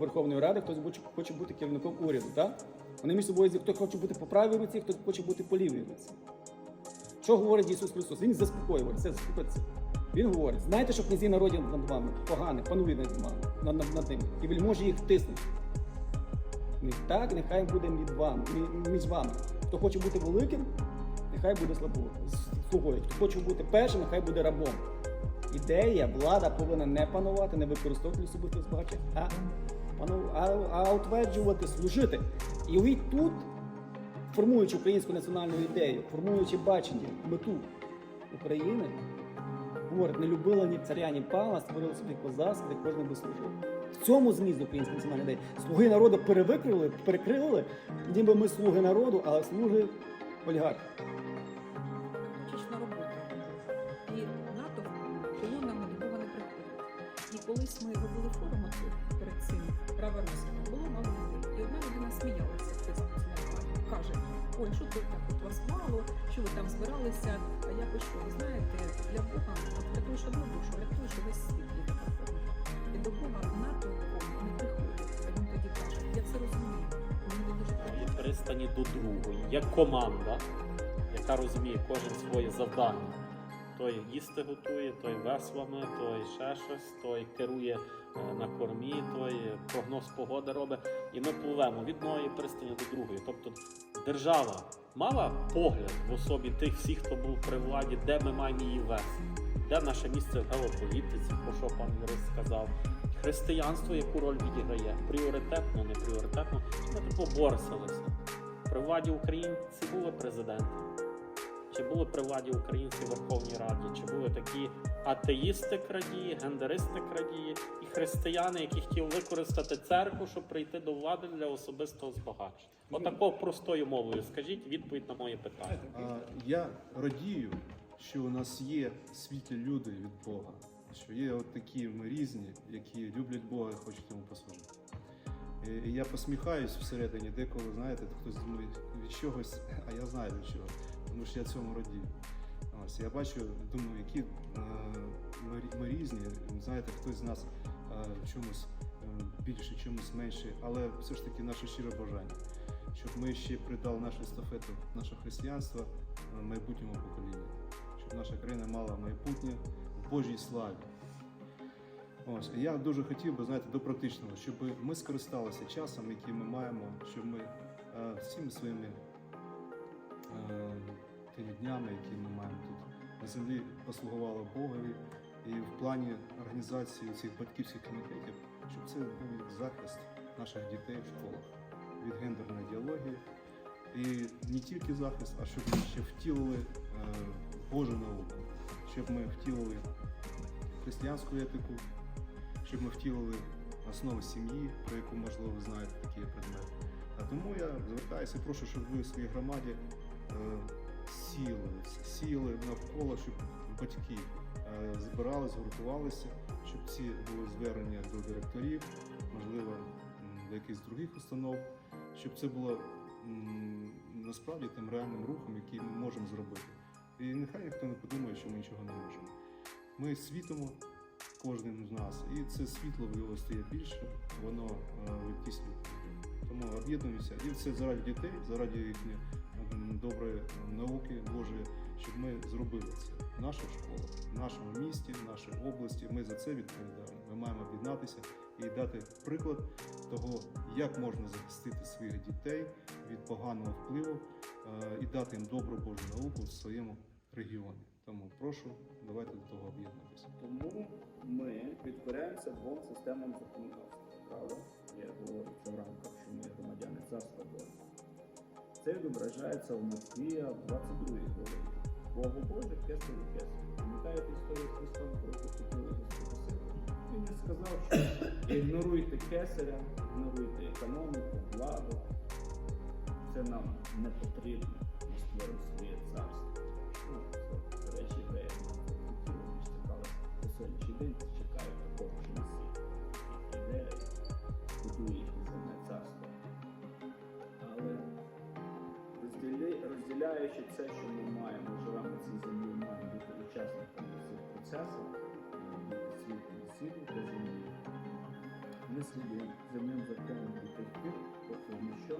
Верховної Ради, хтось хоче- бути керівником уряду. Так? Вони між собою хто хоче бути по правій руці, хто хоче бути по лівій руці. Що говорить Ісус Христос? Він заспокоює, все заспокоїться. Він говорить: знаєте, що князі народів над вами погані, панують над вами, над, над, над ними, і вельможі їх тиснуть. Так, нехай буде між вами, між вами. Хто хоче бути великим, нехай буде слабо- слугою. Хто хоче бути першим, нехай буде рабом. Ідея, влада повинна не панувати, не використовувати особисто збагачення, а, а, утверджувати, служити. І ви тут, формуючи українську національну ідею, формуючи бачення, мету України, говорить, не любила ні царя, ні пана, створили собі козацтво, де кожен би служив. В цьому зміст української національної ідеї. Слуги народу перевикрили, перекрили, ніби ми слуги народу, а слуги олігархів. Чечна робота. І НАТО колонами колись ми робили форум тут перед цим права було мало людей. І одна людина сміялася в нормально. Каже: ой, що тут так от вас мало, що ви там збиралися? А я пишу, ви знаєте, для Бога рятуєш одну душу, рятуєш увесь світ є така форма. І до Бога НАТО не приходить. А він тоді каже, я це розумію. Мені дуже пристані до другої, як команда, яка розуміє кожен своє завдання. Той їсти готує, той веслами, той ще щось, той керує е, на кормі, той прогноз погоди робить. І ми пливемо від одної пристані до другої. Тобто держава мала погляд в особі тих всіх, хто був при владі, де ми маємо її вести, де наше місце в геополітиці, про що пан Юрис сказав. Християнство яку роль відіграє? Пріоритетно, не пріоритетно. Ми тут поборсилися. При владі українці були президенти. Чи були при владі українці в Верховній Раді, чи були такі атеїсти крадії, гендеристи крадії і християни, які хотіли використати церкву, щоб прийти до влади для особистого збагачення? Отако простою мовою скажіть відповідь на моє питання. А, Я радію, що у нас є світлі люди від Бога, що є от такі ми різні, які люблять Бога і хочуть йому послужити. І- І я посміхаюсь всередині, деколи, знаєте, хтось думає від чогось, а я знаю від чого, тому що я цьому радію. Ось я бачу, думаю, які е, ми, різні. Знаєте, хтось з нас е, в чомусь е, більше, чомусь менше, але все ж таки наше щире бажання, щоб ми ще придали нашу естафету, наше християнство майбутньому поколінню, щоб наша країна мала майбутнє в Божій славі. Ось я дуже хотів би знаєте, до практичного, щоб ми скористалися часом, який ми маємо, щоб ми всіми своїми тими днями, які ми маємо тут на землі, послугували Богові і в плані організації цих батьківських комітетів, щоб це був захист наших дітей в школах від гендерної ідеології. І не тільки захист, а щоб ми ще втілили е, Божу науку, щоб ми втілили християнську етику, щоб ми втілили основи сім'ї, про яку, можливо, ви знаєте такі предмети. А тому я звертаюся прошу, щоб ви в своїй громаді е, сіяли, сіяли навколо, щоб батьки е, збирались, гуртувалися, щоб ці були звернення до директорів, можливо, до якихось других установ, щоб це було насправді тим реальним рухом, який ми можемо зробити. І нехай ніхто не подумає, що ми нічого не можемо. Ми світимо кожним з нас, і це світло виявилося стає більше, воно е, витіснює. Тому об'єднуємося. І це заради дітей, заради їхньої м, доброї науки Божої, щоб ми зробили це. Наша школа, в нашому місті, в нашій області. Ми за це відповідаємо. Ми маємо об'єднатися і дати приклад того, як можна захистити своїх дітей від поганого впливу е, і дати їм добру Божу науку в своєму регіоні. Тому прошу, давайте до того об'єднатися. Тому ми підкоряємося двом системам законодавства. Правда? Я говорю це в рамках, що ми громадяни царства Божого. Це відображається в Москві в 22 главі. Богу Боже, кесарю кесарю. Пам'ятаєте історію з Христом, коли поступили Сила? Він сказав, що ігноруйте кесаря, ігноруйте економіку, владу. Це нам не потрібно. Ми створимо своє царство. Ну, до речі, хотіли, ми по сьогоднішній день, чекають такого учасниками світлі процесів, та землі. Ми слідуємо земним законом і терпів, поки ніщо